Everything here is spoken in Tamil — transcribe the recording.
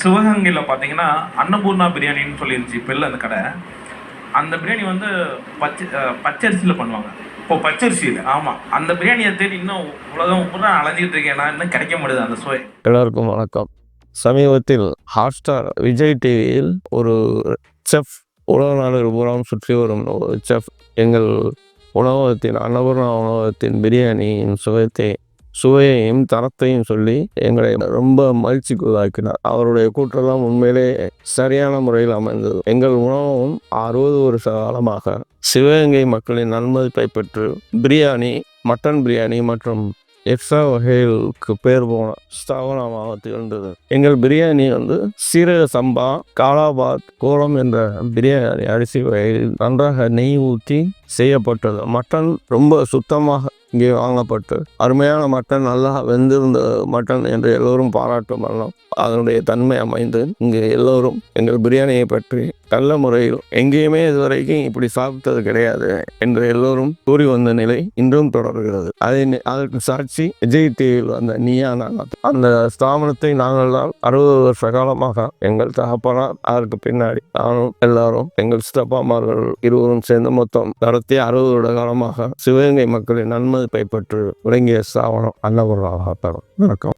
சிவகங்கையில் பார்த்தீங்கன்னா அன்னபூர்ணா பிரியாணின்னு சொல்லியிருந்துச்சு இப்போ இல்லை அந்த கடை. அந்த பிரியாணி வந்து பச்சை பச்சரிசியில் பண்ணுவாங்க. இப்போ பச்சரிசியில்? ஆமாம் அந்த பிரியாணியை தேடி இன்னும் உலகம் பூரா அலைஞ்சிட்டு இருக்கேன் நான் இன்னும் கிடைக்க முடியுது அந்த சுவை. எல்லோருக்கும் வணக்கம். சமீபத்தில் ஹாட்ஸ்டார் விஜய் டிவியில் ஒரு செஃப் உலக நாடு பூராவும் சுற்றி வரும் ஒரு செஃப் எங்கள் உணவகத்தின் அன்னபூர்ணா உணவகத்தின் பிரியாணியின் சுவைத்தை சுவையையும் தரத்தையும் சொல்லி எங்களை ரொம்ப மகிழ்ச்சிக்குள்ளாக்கினார். அவருடைய கூற்றெல்லாம் உண்மையிலே சரியான முறையில் அமைந்தது. எங்கள் உணவும் அறுபது வருஷ காலமாக சிவகங்கை மக்களின் நன்மதிப்பை பெற்று பிரியாணி மட்டன் பிரியாணி மற்றும் எக்ஸ்ட்ரா வகைகளுக்கு பேர் போன ஸ்தாபனமாக திகழ்ந்தது. எங்கள் பிரியாணி வந்து சீரக சம்பா காலாபாத் கோலம் என்ற பிரியாணி அரிசி வகையில் நன்றாக நெய் ஊற்றி செய்யப்பட்டது. மட்டன் ரொம்ப சுத்தமாக இங்கே வாங்கப்பட்டு அருமையான மட்டன் நல்லா வெந்திருந்த மட்டன் என்று எல்லோரும் பாராட்டும் வண்ணம். அதனுடைய தன்மை அமைந்து இங்கே எல்லோரும் எங்கள் பிரியாணியை பற்றி நல்ல முறையில் எங்கேயுமே இதுவரைக்கும் இப்படி சாப்பிட்டது கிடையாது என்று எல்லோரும் கூறி வந்த நிலை இன்றும் தொடர்கிறது. அதை அதற்கு சாட்சி விஜய் டிவியில் வந்த நீயா நானா அந்த ஸ்தாபனத்தை நாங்கள் தான் அறுபது வருஷ காலமாக எங்கள் தகப்பனார் அதற்கு பின்னாடி நானும் எல்லாரும் எங்கள் சித்தப்பாமார்கள் இருவரும் சேர்ந்து மொத்தம் நடத்திய அறுபது வருட காலமாக சிவகங்கை மக்களின் நன்மை நன்மதிப்பை உறங்கிய விளங்கிய ஸ்தாபனம் அன்னபூர்ணா வணக்கம்.